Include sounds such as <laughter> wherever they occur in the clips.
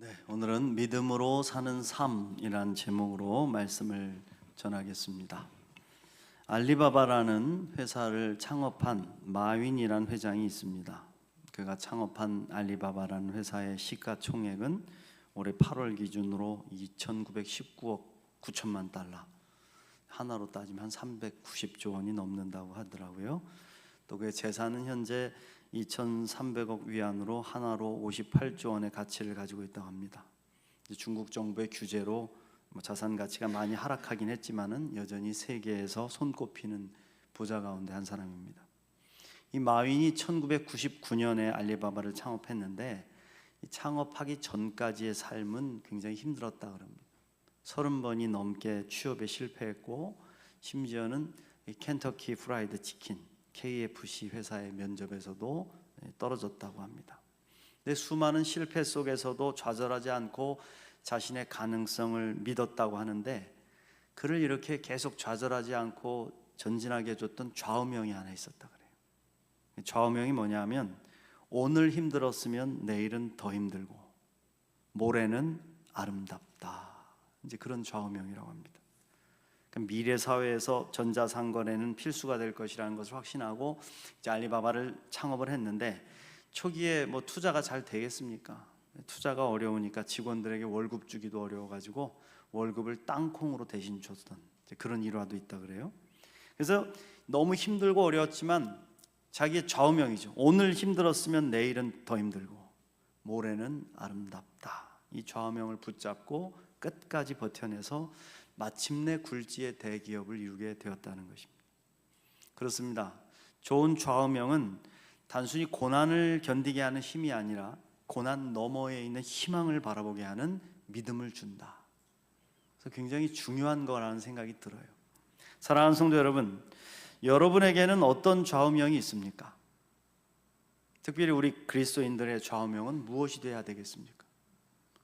네, 오늘은 믿음으로 사는 삶이란 제목으로 말씀을 전하겠습니다. 알리바바라는 회사를 창업한 마윈이란 회장이 있습니다. 그가 창업한 알리바바라는 회사의 시가총액은 올해 8월 기준으로 2,919억 9천만 달러. 하나로 따지면 한 390조 원이 넘는다고 하더라고요. 또 그의 재산은 현재 2,300억 위안으로 하나로 58조 원의 가치를 가지고 있다고 합니다. 중국 정부의 규제로 뭐 자산 가치가 많이 하락하긴 했지만은 여전히 세계에서 손꼽히는 부자 가운데 한 사람입니다. 이 마윈이 1999년에 알리바바를 창업했는데 이 창업하기 전까지의 삶은 굉장히 힘들었다 그럽니다. 30번이 넘게 취업에 실패했고 심지어는 이 켄터키 프라이드 치킨 KFC 회사의 면접에서도 예, 떨어졌다고 합니다. 근데 수많은 실패 속에서도 좌절하지 않고 자신의 가능성을 믿었다고 하는데 그를 이렇게 계속 좌절하지 않고 전진하게 해줬던 좌우명이 하나 있었다 그래요. 좌우명이 뭐냐면 오늘 힘들었으면 내일은 더 힘들고 모레는 아름답다. 이제 그런 좌우명이라고 합니다. 미래 사회에서 전자상거래는 필수가 될 것이라는 것을 확신하고 이제 알리바바를 창업을 했는데 초기에 뭐 투자가 잘 되겠습니까? 투자가 어려우니까 직원들에게 월급 주기도 어려워가지고 월급을 땅콩으로 대신 줬던 그런 일화도 있다 그래요. 그래서 너무 힘들고 어려웠지만 자기의 좌우명이죠. 오늘 힘들었으면 내일은 더 힘들고 모레는 아름답다. 이 좌우명을 붙잡고 끝까지 버텨내서 마침내 굴지의 대기업을 이루게 되었다는 것입니다. 그렇습니다. 좋은 좌우명은 단순히 고난을 견디게 하는 힘이 아니라 고난 너머에 있는 희망을 바라보게 하는 믿음을 준다. 그래서 굉장히 중요한 거라는 생각이 들어요. 사랑하는 성도 여러분, 여러분에게는 어떤 좌우명이 있습니까? 특별히 우리 그리스도인들의 좌우명은 무엇이 돼야 되겠습니까?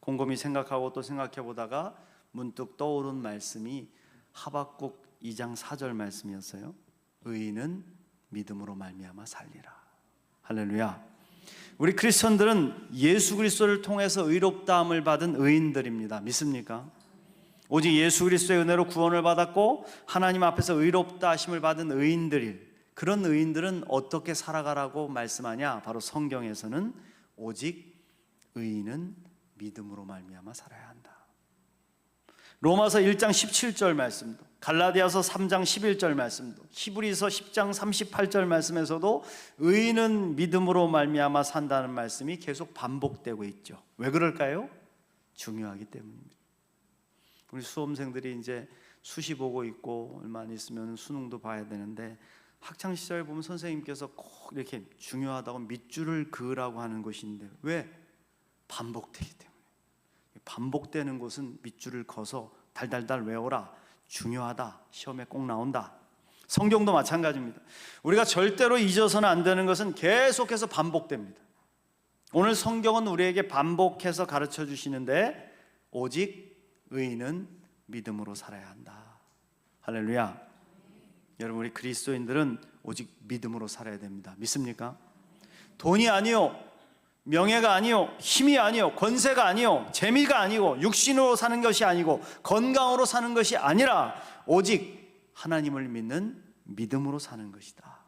곰곰이 생각하고 또 생각해 보다가 문득 떠오른 말씀이 하박국 2장 4절 말씀이었어요. 의인은 믿음으로 말미암아 살리라. 할렐루야. 우리 크리스천들은 예수 그리스도를 통해서 의롭다함을 받은 의인들입니다. 믿습니까? 오직 예수 그리스도의 은혜로 구원을 받았고 하나님 앞에서 의롭다 하심을 받은 의인들일 그런 의인들은 어떻게 살아가라고 말씀하냐? 바로 성경에서는 오직 의인은 믿음으로 말미암아 살아야 한다. 로마서 1장 17절 말씀도 갈라디아서 3장 11절 말씀도 히브리서 10장 38절 말씀에서도 의인은 믿음으로 말미암아 산다는 말씀이 계속 반복되고 있죠. 왜 그럴까요? 중요하기 때문입니다. 우리 수험생들이 이제 수시 보고 있고 얼마 안 있으면 수능도 봐야 되는데 학창 시절에 보면 선생님께서 꼭 이렇게 중요하다고 밑줄을 그으라고 하는 것인데 왜 반복되기 때문에 반복되는 것은 밑줄을 그어서 달달달 외워라. 중요하다. 시험에 꼭 나온다. 성경도 마찬가지입니다. 우리가 절대로 잊어서는 안 되는 것은 계속해서 반복됩니다. 오늘 성경은 우리에게 반복해서 가르쳐 주시는데 오직 의인은 믿음으로 살아야 한다. 할렐루야. 여러분 우리 그리스도인들은 오직 믿음으로 살아야 됩니다. 믿습니까? 돈이 아니요 명예가 아니요, 힘이 아니요, 권세가 아니요, 재미가 아니고 육신으로 사는 것이 아니고 건강으로 사는 것이 아니라 오직 하나님을 믿는 믿음으로 사는 것이다.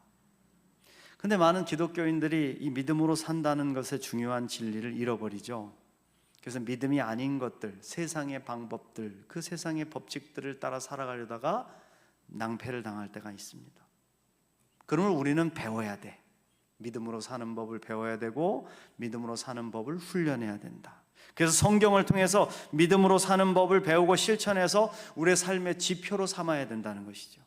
근데 많은 기독교인들이 이 믿음으로 산다는 것의 중요한 진리를 잃어버리죠. 그래서 믿음이 아닌 것들, 세상의 방법들, 그 세상의 법칙들을 따라 살아가려다가 낭패를 당할 때가 있습니다. 그러면 우리는 배워야 돼. 믿음으로 사는 법을 배워야 되고 믿음으로 사는 법을 훈련해야 된다. 그래서 성경을 통해서 믿음으로 사는 법을 배우고 실천해서 우리의 삶의 지표로 삼아야 된다는 것이죠.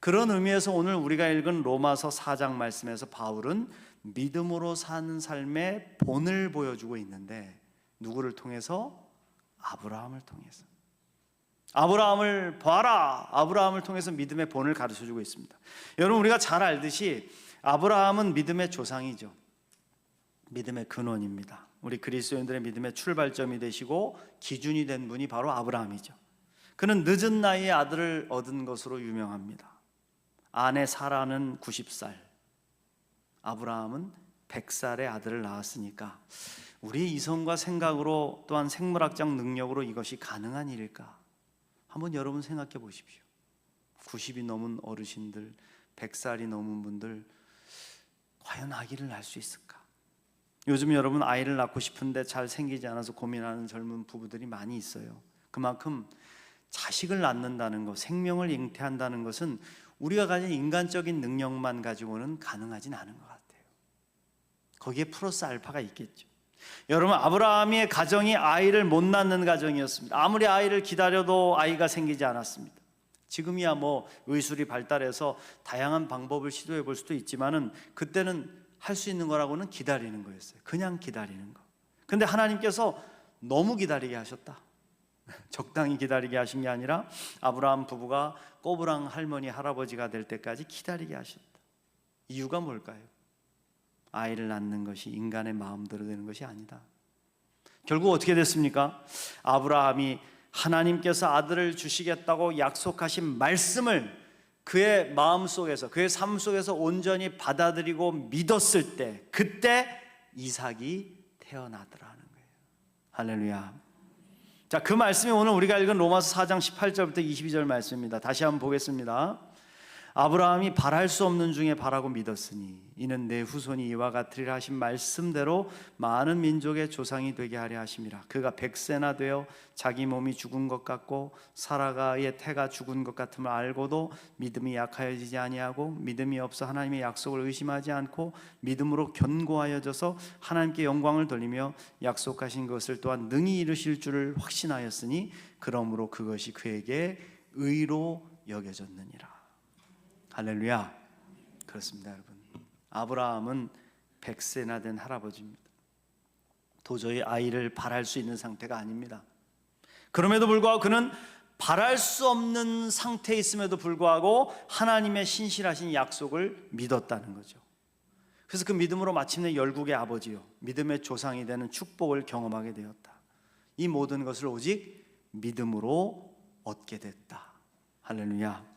그런 의미에서 오늘 우리가 읽은 로마서 4장 말씀에서 바울은 믿음으로 사는 삶의 본을 보여주고 있는데 누구를 통해서 아브라함을 통해서 아브라함을 봐라. 아브라함을 통해서 믿음의 본을 가르쳐 주고 있습니다. 여러분 우리가 잘 알듯이 아브라함은 믿음의 조상이죠. 믿음의 근원입니다. 우리 그리스도인들의 믿음의 출발점이 되시고 기준이 된 분이 바로 아브라함이죠. 그는 늦은 나이에 아들을 얻은 것으로 유명합니다. 아내 사라는 90살, 아브라함은 100살의 아들을 낳았으니까 우리의 이성과 생각으로 또한 생물학적 능력으로 이것이 가능한 일일까? 한번 여러분 생각해 보십시오. 90이 넘은 어르신들, 100살이 넘은 분들 과연 아기를 낳을 수 있을까? 요즘 여러분 아이를 낳고 싶은데 잘 생기지 않아서 고민하는 젊은 부부들이 많이 있어요. 그만큼 자식을 낳는다는 것, 생명을 잉태한다는 것은 우리가 가진 인간적인 능력만 가지고는 가능하진 않은 것 같아요. 거기에 플러스 알파가 있겠죠. 여러분 아브라함의 가정이 아이를 못 낳는 가정이었습니다. 아무리 아이를 기다려도 아이가 생기지 않았습니다. 지금이야 뭐 의술이 발달해서 다양한 방법을 시도해 볼 수도 있지만은 그때는 할 수 있는 거라고는 기다리는 거였어요. 그냥 기다리는 거. 근데 하나님께서 너무 기다리게 하셨다. <laughs> 적당히 기다리게 하신 게 아니라 아브라함 부부가 꼬부랑 할머니 할아버지가 될 때까지 기다리게 하셨다. 이유가 뭘까요? 아이를 낳는 것이 인간의 마음대로 되는 것이 아니다. 결국 어떻게 됐습니까? 아브라함이 하나님께서 아들을 주시겠다고 약속하신 말씀을 그의 마음 속에서 그의 삶 속에서 온전히 받아들이고 믿었을 때 그때 이삭이 태어나더라는 거예요. 할렐루야. 자, 그 말씀이 오늘 우리가 읽은 로마서 4장 18절부터 22절 말씀입니다. 다시 한번 보겠습니다. 아브라함이 바랄 수 없는 중에 바라고 믿었으니 이는 내 후손이 이와 같으리라 하신 말씀대로 많은 민족의 조상이 되게 하려 하심이라. 그가 백세나 되어 자기 몸이 죽은 것 같고 사라가의 태가 죽은 것 같음을 알고도 믿음이 약하여지지 아니하고 믿음이 없어 하나님의 약속을 의심하지 않고 믿음으로 견고하여져서 하나님께 영광을 돌리며 약속하신 것을 또한 능히 이루실 줄을 확신하였으니 그러므로 그것이 그에게 의로 여겨졌느니라 할렐루야. 그렇습니다, 여러분. 아브라함은 100세나 된 할아버지입니다. 도저히 아이를 바랄 수 있는 상태가 아닙니다. 그럼에도 불구하고 그는 바랄 수 없는 상태에 있음에도 불구하고 하나님의 신실하신 약속을 믿었다는 거죠. 그래서 그 믿음으로 마침내 열국의 아버지요, 믿음의 조상이 되는 축복을 경험하게 되었다. 이 모든 것을 오직 믿음으로 얻게 됐다. 할렐루야.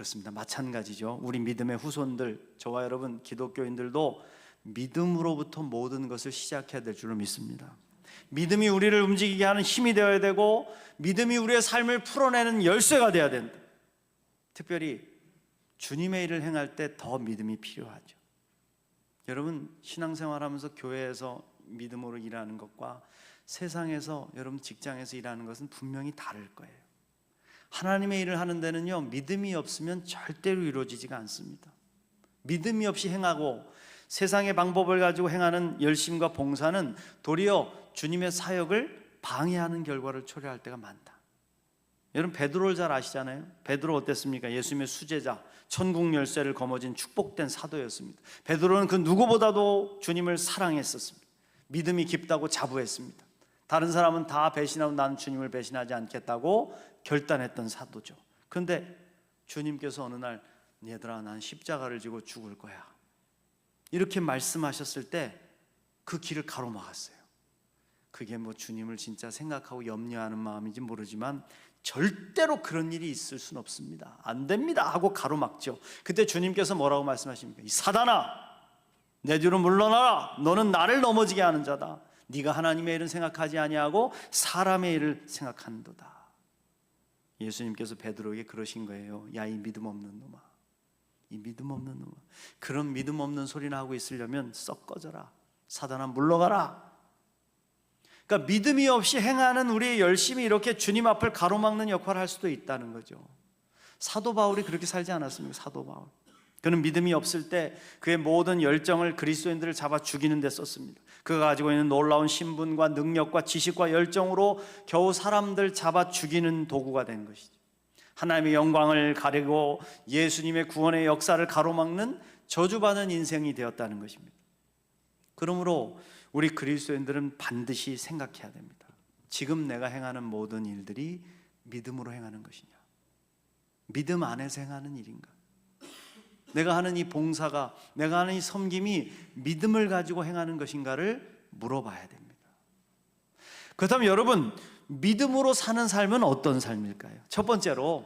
그렇습니다. 마찬가지죠. 우리 믿음의 후손들, 저와 여러분 기독교인들도 믿음으로부터 모든 것을 시작해야 될 줄로 믿습니다. 믿음이 우리를 움직이게 하는 힘이 되어야 되고 믿음이 우리의 삶을 풀어내는 열쇠가 되어야 된다. 특별히 주님의 일을 행할 때 더 믿음이 필요하죠. 여러분 신앙생활 하면서 교회에서 믿음으로 일하는 것과 세상에서 여러분 직장에서 일하는 것은 분명히 다를 거예요. 하나님의 일을 하는 데는요, 믿음이 없으면 절대로 이루어지지가 않습니다. 믿음이 없이 행하고 세상의 방법을 가지고 행하는 열심과 봉사는 도리어 주님의 사역을 방해하는 결과를 초래할 때가 많다. 여러분 베드로를 잘 아시잖아요. 베드로 어땠습니까? 예수님의 수제자, 천국 열쇠를 거머쥔 축복된 사도였습니다. 베드로는 그 누구보다도 주님을 사랑했었습니다. 믿음이 깊다고 자부했습니다. 다른 사람은 다 배신하고 나는 주님을 배신하지 않겠다고 결단했던 사도죠. 그런데 주님께서 어느 날 얘들아 난 십자가를 지고 죽을 거야. 이렇게 말씀하셨을 때 그 길을 가로막았어요. 그게 뭐 주님을 진짜 생각하고 염려하는 마음인지 모르지만 절대로 그런 일이 있을 수는 없습니다. 안 됩니다 하고 가로막죠. 그때 주님께서 뭐라고 말씀하십니까? 이 사단아 내 뒤로 물러나라. 너는 나를 넘어지게 하는 자다. 네가 하나님의 일은 생각하지 아니하고 사람의 일을 생각한도다. 예수님께서 베드로에게 그러신 거예요. 야 이 믿음 없는 놈아. 이 믿음 없는 놈아. 그런 믿음 없는 소리나 하고 있으려면 썩 꺼져라. 사단아 물러가라. 그러니까 믿음이 없이 행하는 우리의 열심히 이렇게 주님 앞을 가로막는 역할을 할 수도 있다는 거죠. 사도 바울이 그렇게 살지 않았습니까? 사도 바울. 그는 믿음이 없을 때 그의 모든 열정을 그리스도인들을 잡아 죽이는 데 썼습니다. 그가 가지고 있는 놀라운 신분과 능력과 지식과 열정으로 겨우 사람들 잡아 죽이는 도구가 된 것이죠. 하나님의 영광을 가리고 예수님의 구원의 역사를 가로막는 저주받은 인생이 되었다는 것입니다. 그러므로 우리 그리스도인들은 반드시 생각해야 됩니다. 지금 내가 행하는 모든 일들이 믿음으로 행하는 것이냐? 믿음 안에서 행하는 일인가? 내가 하는 이 봉사가 내가 하는 이 섬김이 믿음을 가지고 행하는 것인가를 물어봐야 됩니다. 그렇다면 여러분 믿음으로 사는 삶은 어떤 삶일까요? 첫 번째로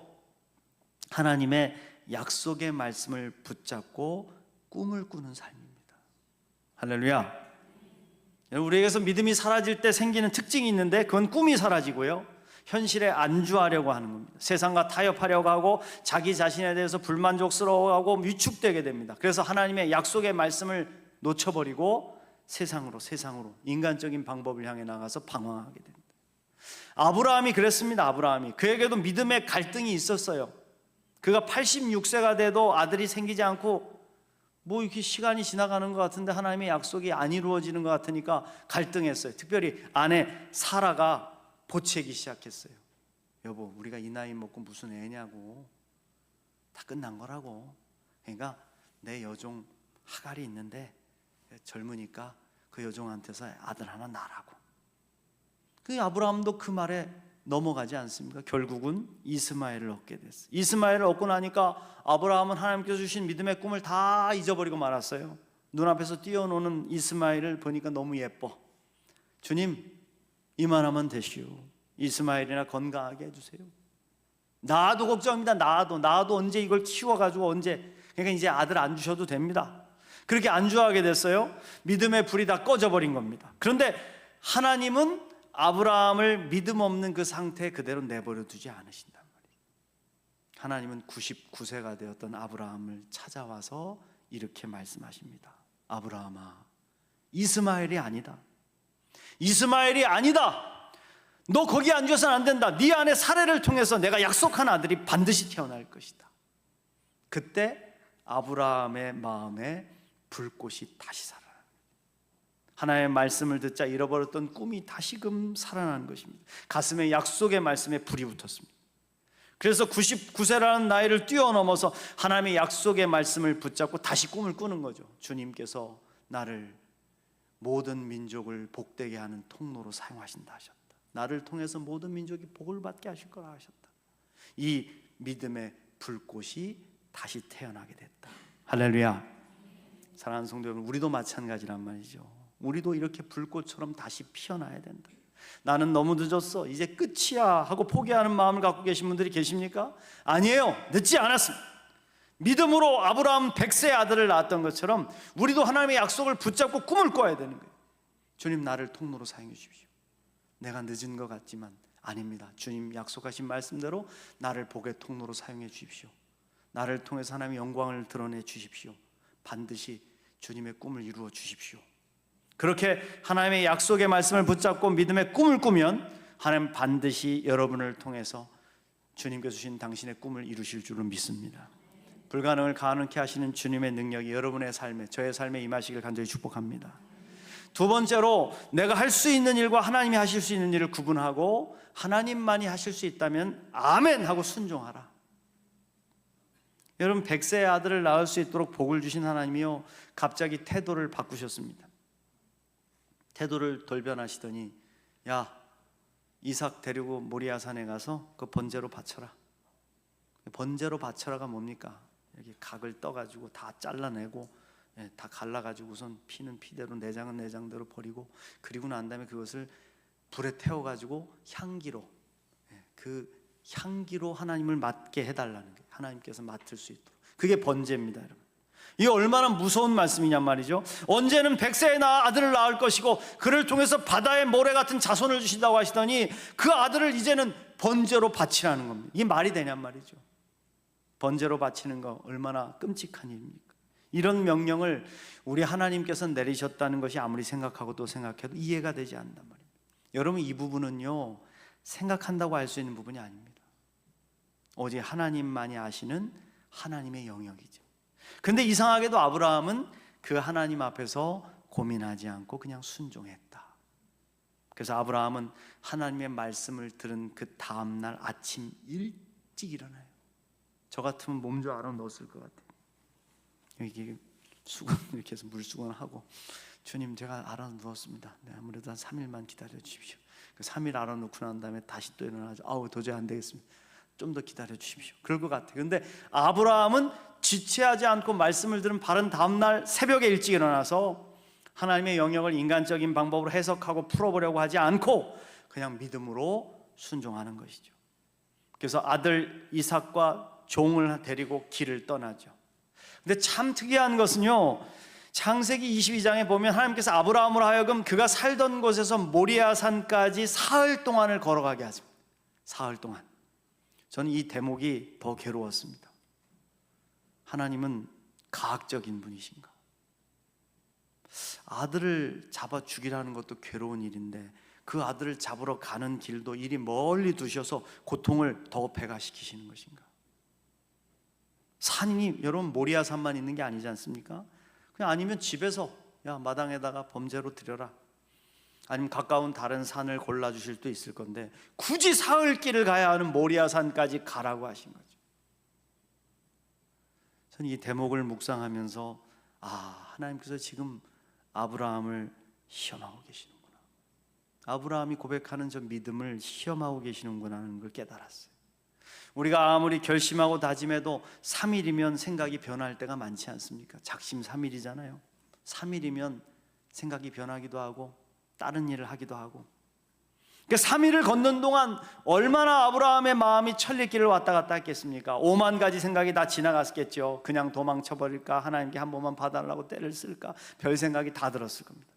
하나님의 약속의 말씀을 붙잡고 꿈을 꾸는 삶입니다. 할렐루야. 우리에게서 믿음이 사라질 때 생기는 특징이 있는데 그건 꿈이 사라지고요. 현실에 안주하려고 하는 겁니다. 세상과 타협하려고 하고 자기 자신에 대해서 불만족스러워하고 위축되게 됩니다. 그래서 하나님의 약속의 말씀을 놓쳐버리고 세상으로 세상으로 인간적인 방법을 향해 나가서 방황하게 됩니다. 아브라함이 그랬습니다. 아브라함이 그에게도 믿음의 갈등이 있었어요. 그가 86세가 돼도 아들이 생기지 않고 뭐 이렇게 시간이 지나가는 것 같은데 하나님의 약속이 안 이루어지는 것 같으니까 갈등했어요. 특별히 아내 사라가 보채기 시작했어요. 여보, 우리가 이 나이 먹고 무슨 애냐고. 다 끝난 거라고. 그러니까 내 여종 하갈이 있는데 젊으니까 그 여종한테서 아들 하나 낳으라고. 그 아브라함도 그 말에 넘어가지 않습니까? 결국은 이스마엘을 얻게 됐어요. 이스마엘을 얻고 나니까 아브라함은 하나님께서 주신 믿음의 꿈을 다 잊어버리고 말았어요. 눈앞에서 뛰어노는 이스마엘을 보니까 너무 예뻐. 주님, 이만하면 되시오. 이스마엘이나 건강하게 해주세요. 나도 걱정입니다. 나도 나도 언제 이걸 키워가지고 언제 그러니까 이제 아들 안 주셔도 됩니다. 그렇게 안주하게 됐어요. 믿음의 불이 다 꺼져버린 겁니다. 그런데 하나님은 아브라함을 믿음 없는 그 상태 그대로 내버려 두지 않으신단 말이에요. 하나님은 99세가 되었던 아브라함을 찾아와서 이렇게 말씀하십니다. 아브라함아, 이스마엘이 아니다. 이스마엘이 아니다. 너 거기 앉아서는 안 된다. 네 안에 사례를 통해서 내가 약속한 아들이 반드시 태어날 것이다. 그때 아브라함의 마음에 불꽃이 다시 살아. 하나님의 말씀을 듣자 잃어버렸던 꿈이 다시금 살아난 것입니다. 가슴에 약속의 말씀에 불이 붙었습니다. 그래서 99세라는 나이를 뛰어넘어서 하나님의 약속의 말씀을 붙잡고 다시 꿈을 꾸는 거죠. 주님께서 나를 모든 민족을 복되게 하는 통로로 사용하신다 하셨다. 나를 통해서 모든 민족이 복을 받게 하실 거라 하셨다. 이 믿음의 불꽃이 다시 태어나게 됐다. 할렐루야. 사랑하는 성도 여러분, 우리도 마찬가지란 말이죠. 우리도 이렇게 불꽃처럼 다시 피어나야 된다. 나는 너무 늦었어. 이제 끝이야. 하고 포기하는 마음을 갖고 계신 분들이 계십니까? 아니에요. 늦지 않았습니다. 믿음으로 아브라함 100세 아들을 낳았던 것처럼 우리도 하나님의 약속을 붙잡고 꿈을 꿔야 되는 거예요. 주님 나를 통로로 사용해 주십시오. 내가 늦은 것 같지만 아닙니다. 주님 약속하신 말씀대로 나를 복의 통로로 사용해 주십시오. 나를 통해서 하나님의 영광을 드러내 주십시오. 반드시 주님의 꿈을 이루어 주십시오. 그렇게 하나님의 약속의 말씀을 붙잡고 믿음의 꿈을 꾸면 하나님 반드시 여러분을 통해서 주님께서 주신 당신의 꿈을 이루실 줄을 믿습니다. 불가능을 가능케 하시는 주님의 능력이 여러분의 삶에 저의 삶에 임하시길 간절히 축복합니다. 두 번째로 내가 할 수 있는 일과 하나님이 하실 수 있는 일을 구분하고 하나님만이 하실 수 있다면 아멘 하고 순종하라. 여러분 백세의 아들을 낳을 수 있도록 복을 주신 하나님이요 갑자기 태도를 바꾸셨습니다. 태도를 돌변하시더니 야 이삭 데리고 모리아산에 가서 그 번제로 바쳐라. 번제로 바쳐라가 뭡니까? 이렇게 각을 떠가지고 다 잘라내고 예, 다 갈라가지고선 피는 피대로 내장은 내장대로 버리고 그리고 난 다음에 그것을 불에 태워가지고 향기로 예, 그 향기로 하나님을 맡게 해달라는 거예요. 하나님께서 맡을 수 있도록 그게 번제입니다, 여러분. 이게 얼마나 무서운 말씀이냔 말이죠. 언제는 백세의 나 아들을 낳을 것이고 그를 통해서 바다의 모래 같은 자손을 주신다고 하시더니 그 아들을 이제는 번제로 바치라는 겁니다. 이게 말이 되냔 말이죠. 번제로 바치는 거 얼마나 끔찍한 일입니까? 이런 명령을 우리 하나님께서 내리셨다는 것이 아무리 생각하고 또 생각해도 이해가 되지 않는단 말입니다. 여러분 이 부분은요 생각한다고 알 수 있는 부분이 아닙니다. 오직 하나님만이 아시는 하나님의 영역이죠. 근데 이상하게도 아브라함은 그 하나님 앞에서 고민하지 않고 그냥 순종했다. 그래서 아브라함은 하나님의 말씀을 들은 그 다음 날 아침 일찍 일어나요. 저 같으면 몸좀 알아 넣었을 것 같아요. 여기 수건 이렇게 해서 물수건 하고 주님 제가 알아 누웠습니다. 네, 아무래도 한 3일만 기다려 주십시오. 그 3일 알아 놓고 난 다음에 다시 또 일어나죠. 아우 도저히 안 되겠습니다. 좀 더 기다려 주십시오. 그럴 것 같아요. 근데 아브라함은 지체하지 않고 말씀을 들은 바른 다음 날 새벽에 일찍 일어나서 하나님의 영역을 인간적인 방법으로 해석하고 풀어보려고 하지 않고 그냥 믿음으로 순종하는 것이죠. 그래서 아들 이삭과 종을 데리고 길을 떠나죠. 근데 참 특이한 것은요. 창세기 22장에 보면 하나님께서 아브라함으로 하여금 그가 살던 곳에서 모리아 산까지 사흘 동안을 걸어가게 하십니다. 사흘 동안. 저는 이 대목이 더 괴로웠습니다. 하나님은 가학적인 분이신가? 아들을 잡아 죽이라는 것도 괴로운 일인데 그 아들을 잡으러 가는 길도 이리 멀리 두셔서 고통을 더 배가시키시는 것인가? 산이 여러분 모리아 산만 있는 게 아니지 않습니까? 그냥 아니면 집에서 야 마당에다가 범죄로 드려라. 아니면 가까운 다른 산을 골라 주실 도 있을 건데 굳이 사흘 길을 가야 하는 모리아 산까지 가라고 하신 거죠. 저는 이 대목을 묵상하면서 아 하나님께서 지금 아브라함을 시험하고 계시는구나. 아브라함이 고백하는 저 믿음을 시험하고 계시는구나 하는 걸 깨달았어요. 우리가 아무리 결심하고 다짐해도 3일이면 생각이 변할 때가 많지 않습니까? 작심 3일이잖아요. 3일이면 생각이 변하기도 하고 다른 일을 하기도 하고. 그러니까 3일을 걷는 동안 얼마나 아브라함의 마음이 천리길을 왔다 갔다 했겠습니까? 5만 가지 생각이 다 지나갔겠죠. 그냥 도망쳐 버릴까? 하나님께 한 번만 봐달라고 때를 쓸까? 별 생각이 다 들었을 겁니다.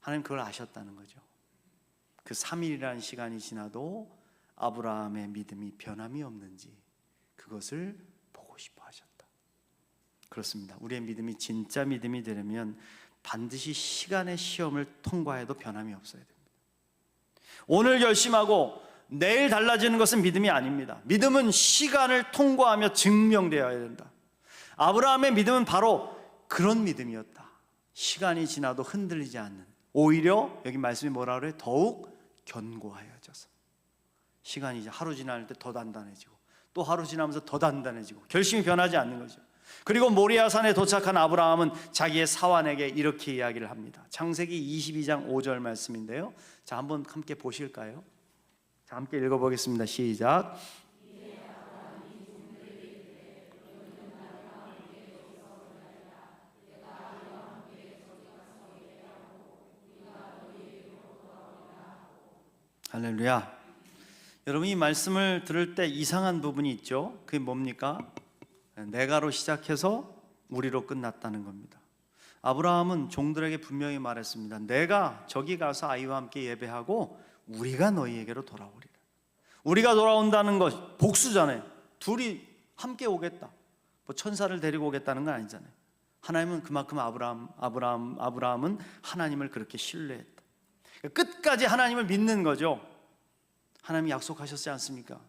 하나님 그걸 아셨다는 거죠. 그 3일이라는 시간이 지나도 아브라함의 믿음이 변함이 없는지 그것을 보고 싶어 하셨다. 그렇습니다. 우리의 믿음이 진짜 믿음이 되려면 반드시 시간의 시험을 통과해도 변함이 없어야 됩니다. 오늘 결심하고 내일 달라지는 것은 믿음이 아닙니다. 믿음은 시간을 통과하며 증명되어야 된다. 아브라함의 믿음은 바로 그런 믿음이었다. 시간이 지나도 흔들리지 않는 오히려 여기 말씀이 뭐라 그래? 더욱 견고하여져서 시간이 이제 하루 지날 때 더 단단해지고 또 하루 지나면서 더 단단해지고 결심이 변하지 않는 거죠. 그리고 모리아산에 도착한 아브라함은 자기의 사환에게 이렇게 이야기를 합니다. 창세기 22장 5절 말씀인데요. 자, 한번 함께 보실까요? 자, 함께 읽어 보겠습니다. 시작. 할렐루야. 여러분 이 말씀을 들을 때 이상한 부분이 있죠. 그게 뭡니까? 내가로 시작해서 우리로 끝났다는 겁니다. 아브라함은 종들에게 분명히 말했습니다. 내가 저기 가서 아이와 함께 예배하고 우리가 너희에게로 돌아오리라. 우리가 돌아온다는 것 복수잖아요. 둘이 함께 오겠다. 뭐 천사를 데리고 오겠다는 건 아니잖아요. 하나님은 그만큼 아브라함 아브라함 아브라함은 하나님을 그렇게 신뢰했다. 끝까지 하나님을 믿는 거죠. 하나님이 약속하셨지 않습니까?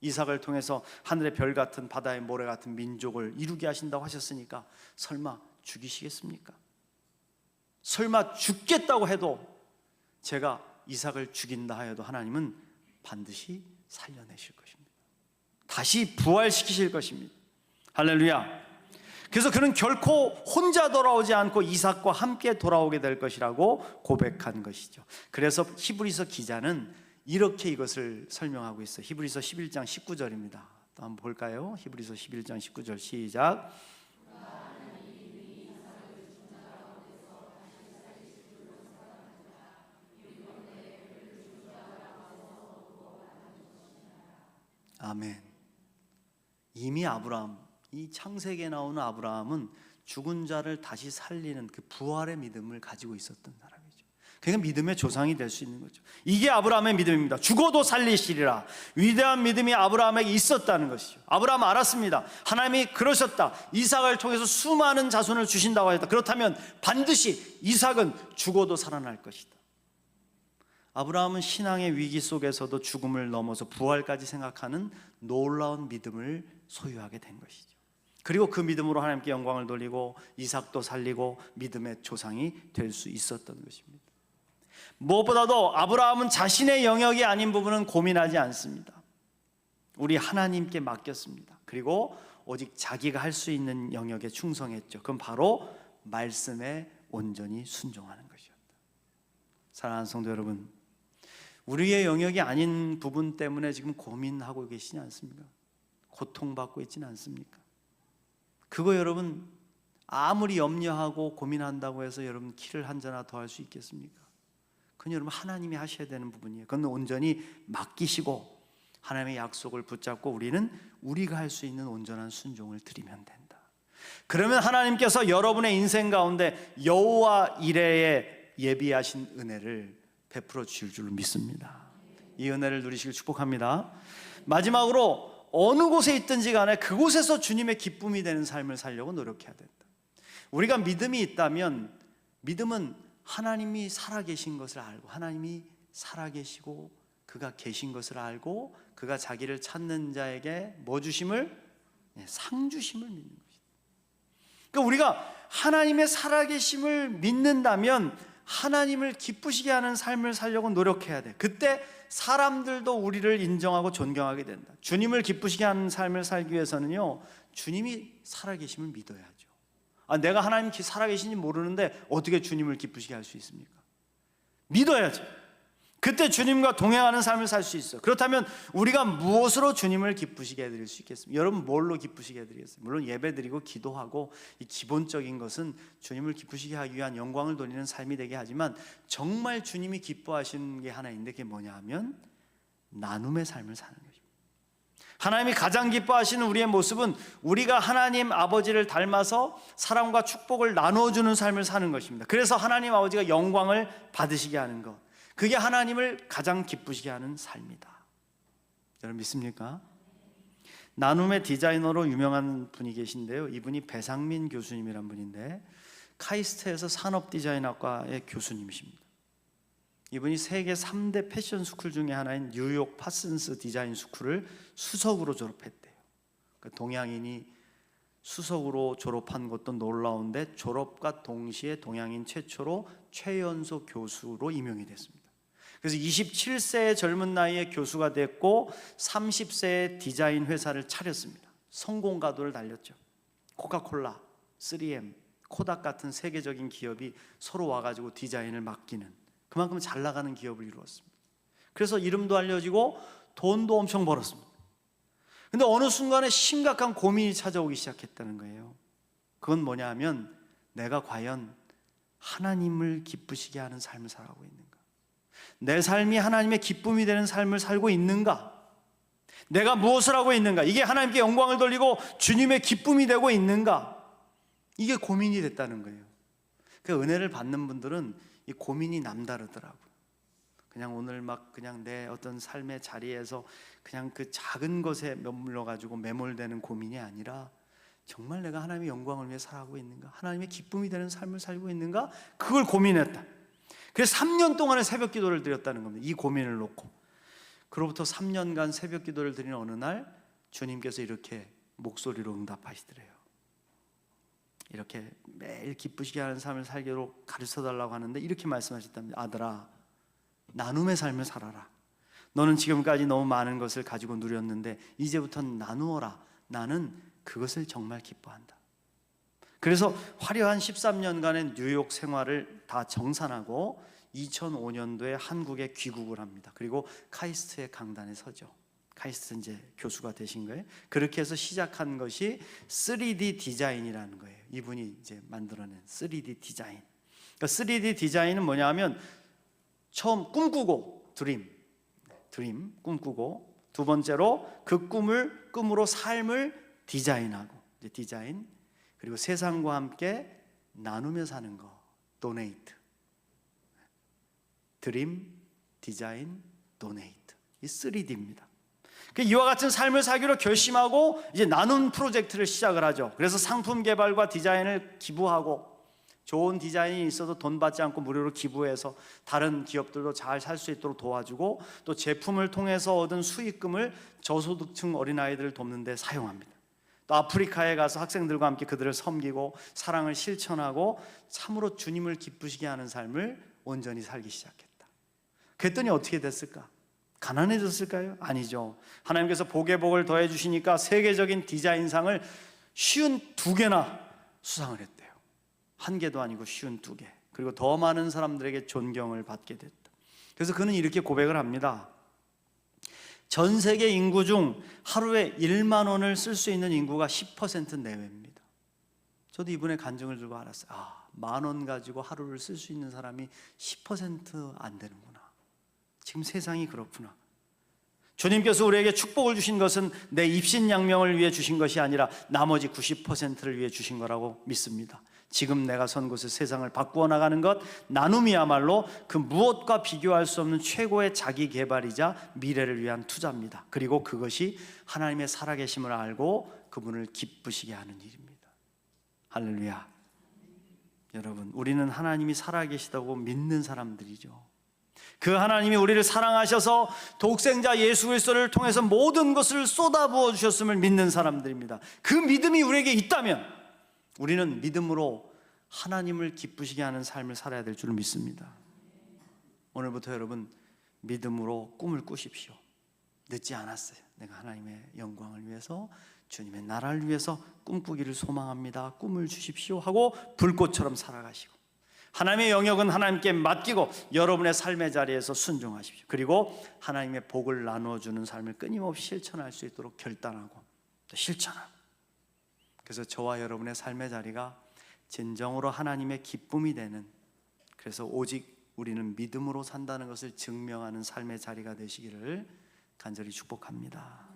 이삭을 통해서 하늘의 별 같은 바다의 모래 같은 민족을 이루게 하신다고 하셨으니까 설마 죽이시겠습니까? 설마 죽겠다고 해도 제가 이삭을 죽인다 하여도 하나님은 반드시 살려내실 것입니다. 다시 부활시키실 것입니다. 할렐루야. 그래서 그는 결코 혼자 돌아오지 않고 이삭과 함께 돌아오게 될 것이라고 고백한 것이죠. 그래서 히브리서 기자는 이렇게 이것을 설명하고 있어요. 히브리서 11장 19절입니다. 또 한번 볼까요? 히브리서 11장 19절 시작. 아멘. 이미 아브라함, 이 창세기에 나오는 아브라함은 죽은 자를 다시 살리는 그 부활의 믿음을 가지고 있었던 사람이죠. 그러니까 믿음의 조상이 될 수 있는 거죠. 이게 아브라함의 믿음입니다. 죽어도 살리시리라. 위대한 믿음이 아브라함에게 있었다는 것이죠. 아브라함 알았습니다. 하나님이 그러셨다. 이삭을 통해서 수많은 자손을 주신다고 하셨다. 그렇다면 반드시 이삭은 죽어도 살아날 것이다. 아브라함은 신앙의 위기 속에서도 죽음을 넘어서 부활까지 생각하는 놀라운 믿음을 소유하게 된 것이죠. 그리고 그 믿음으로 하나님께 영광을 돌리고 이삭도 살리고 믿음의 조상이 될 수 있었던 것입니다. 무엇보다도 아브라함은 자신의 영역이 아닌 부분은 고민하지 않습니다. 우리 하나님께 맡겼습니다. 그리고 오직 자기가 할 수 있는 영역에 충성했죠. 그건 바로 말씀에 온전히 순종하는 것이었다. 사랑하는 성도 여러분, 우리의 영역이 아닌 부분 때문에 지금 고민하고 계시지 않습니까? 고통받고 있지는 않습니까? 그거 여러분 아무리 염려하고 고민한다고 해서 여러분 키를 한 잔나 더 할 수 있겠습니까? 그건 여러분 하나님이 하셔야 되는 부분이에요. 그건 온전히 맡기시고 하나님의 약속을 붙잡고 우리는 우리가 할 수 있는 온전한 순종을 드리면 된다. 그러면 하나님께서 여러분의 인생 가운데 여호와 이레에 예비하신 은혜를 베풀어 주실 줄 믿습니다. 이 은혜를 누리시길 축복합니다. 마지막으로 어느 곳에 있든지 간에 그곳에서 주님의 기쁨이 되는 삶을 살려고 노력해야 된다. 우리가 믿음이 있다면 믿음은 하나님이 살아계신 것을 알고 하나님이 살아계시고 그가 계신 것을 알고 그가 자기를 찾는 자에게 뭐 주심을 네, 상 주심을 믿는 것이다. 그러니까 우리가 하나님의 살아계심을 믿는다면 하나님을 기쁘시게 하는 삶을 살려고 노력해야 돼. 그때 사람들도 우리를 인정하고 존경하게 된다. 주님을 기쁘시게 하는 삶을 살기 위해서는요, 주님이 살아계심을 믿어야죠. 아, 내가 하나님 이 살아계신지 모르는데 어떻게 주님을 기쁘시게 할 수 있습니까? 믿어야죠. 그때 주님과 동행하는 삶을 살 수 있어요. 그렇다면 우리가 무엇으로 주님을 기쁘시게 해드릴 수 있겠습니까? 여러분 뭘로 기쁘시게 해드리겠어요? 물론 예배드리고 기도하고 이 기본적인 것은 주님을 기쁘시게 하기 위한 영광을 돌리는 삶이 되게 하지만 정말 주님이 기뻐하시는 게 하나 있는데 그게 뭐냐 하면 나눔의 삶을 사는 것입니다. 하나님이 가장 기뻐하시는 우리의 모습은 우리가 하나님 아버지를 닮아서 사랑과 축복을 나누어 주는 삶을 사는 것입니다. 그래서 하나님 아버지가 영광을 받으시게 하는 것. 그게 하나님을 가장 기쁘시게 하는 삶이다. 여러분 믿습니까? 나눔의 디자이너로 유명한 분이 계신데요. 이분이 배상민 교수님이란 분인데 카이스트에서 산업 디자인학과의 교수님이십니다. 이분이 세계 3대 패션 스쿨 중에 하나인 뉴욕 파슨스 디자인 스쿨을 수석으로 졸업했대요. 그러니까 동양인이 수석으로 졸업한 것도 놀라운데 졸업과 동시에 동양인 최초로 최연소 교수로 임용이 됐습니다. 그래서 27세의 젊은 나이에 교수가 됐고 30세에 디자인 회사를 차렸습니다. 성공 가도를 달렸죠. 코카콜라, 3M, 코닥 같은 세계적인 기업이 서로 와가지고 디자인을 맡기는 그만큼 잘 나가는 기업을 이루었습니다. 그래서 이름도 알려지고 돈도 엄청 벌었습니다. 근데 어느 순간에 심각한 고민이 찾아오기 시작했다는 거예요. 그건 뭐냐 하면 내가 과연 하나님을 기쁘시게 하는 삶을 살아가고 있는가? 내 삶이 하나님의 기쁨이 되는 삶을 살고 있는가? 내가 무엇을 하고 있는가? 이게 하나님께 영광을 돌리고 주님의 기쁨이 되고 있는가? 이게 고민이 됐다는 거예요. 그 은혜를 받는 분들은 이 고민이 남다르더라고요. 그냥 오늘 막 그냥 내 어떤 삶의 자리에서 그냥 그 작은 것에 머물러 가지고 매몰되는 고민이 아니라 정말 내가 하나님의 영광을 위해 살아가고 있는가? 하나님의 기쁨이 되는 삶을 살고 있는가? 그걸 고민했다. 그래서 3년 동안의 새벽 기도를 드렸다는 겁니다. 이 고민을 놓고. 그로부터 3년간 새벽 기도를 드리는 어느 날 주님께서 이렇게 목소리로 응답하시더래요. 이렇게 매일 기쁘시게 하는 삶을 살기로 가르쳐 달라고 하는데 이렇게 말씀하셨답니다. 아들아, 나눔의 삶을 살아라. 너는 지금까지 너무 많은 것을 가지고 누렸는데 이제부터는 나누어라. 나는 그것을 정말 기뻐한다. 그래서 화려한 13년간의 뉴욕 생활을 다 정산하고 2005년도에 한국에 귀국을 합니다. 그리고 카이스트의 강단에 서죠. 카이스트 이제 교수가 되신 거예요. 그렇게 해서 시작한 것이 3D 디자인이라는 거예요. 이분이 이제 만들어낸 3D 디자인. 그러니까 3D 디자인은 뭐냐면 처음 꿈꾸고 드림, 드림 꿈꾸고 두 번째로 그 꿈을 꿈으로 삶을 디자인하고 이제 디자인 그리고 세상과 함께 나누며 사는 거 도네이트 드림 디자인 도네이트 이 3D입니다. 그 이와 같은 삶을 살기로 결심하고 이제 나눔 프로젝트를 시작을 하죠. 그래서 상품 개발과 디자인을 기부하고 좋은 디자인이 있어도 돈 받지 않고 무료로 기부해서 다른 기업들도 잘 살 수 있도록 도와주고 또 제품을 통해서 얻은 수익금을 저소득층 어린아이들을 돕는 데 사용합니다. 또 아프리카에 가서 학생들과 함께 그들을 섬기고 사랑을 실천하고 참으로 주님을 기쁘시게 하는 삶을 온전히 살기 시작했다. 그랬더니 어떻게 됐을까? 가난해졌을까요? 아니죠. 하나님께서 복의 복을 더해 주시니까 세계적인 디자인상을 쉬운 두 개나 수상을 했대요. 한 개도 아니고 쉬운 두 개. 그리고 더 많은 사람들에게 존경을 받게 됐다. 그래서 그는 이렇게 고백을 합니다. 전 세계 인구 중 하루에 1만 원을 쓸 수 있는 인구가 10% 내외입니다. 저도 이분의 간증을 들고 알았어요. 아, 만 원 가지고 하루를 쓸 수 있는 사람이 10%안 되는구나. 지금 세상이 그렇구나. 주님께서 우리에게 축복을 주신 것은 내 입신양명을 위해 주신 것이 아니라 나머지 90%를 위해 주신 거라고 믿습니다. 지금 내가 선 곳에 세상을 바꾸어 나가는 것, 나눔이야말로 그 무엇과 비교할 수 없는 최고의 자기 개발이자 미래를 위한 투자입니다. 그리고 그것이 하나님의 살아계심을 알고 그분을 기쁘시게 하는 일입니다. 할렐루야. 여러분, 우리는 하나님이 살아계시다고 믿는 사람들이죠. 그 하나님이 우리를 사랑하셔서 독생자 예수 그리스도를 통해서 모든 것을 쏟아부어 주셨음을 믿는 사람들입니다. 그 믿음이 우리에게 있다면 우리는 믿음으로 하나님을 기쁘시게 하는 삶을 살아야 될 줄 믿습니다. 오늘부터 여러분 믿음으로 꿈을 꾸십시오. 늦지 않았어요. 내가 하나님의 영광을 위해서 주님의 나라를 위해서 꿈꾸기를 소망합니다. 꿈을 주십시오 하고 불꽃처럼 살아가시고 하나님의 영역은 하나님께 맡기고 여러분의 삶의 자리에서 순종하십시오. 그리고 하나님의 복을 나누어 주는 삶을 끊임없이 실천할 수 있도록 결단하고 또 실천하고 그래서 저와 여러분의 삶의 자리가 진정으로 하나님의 기쁨이 되는 그래서 오직 우리는 믿음으로 산다는 것을 증명하는 삶의 자리가 되시기를 간절히 축복합니다.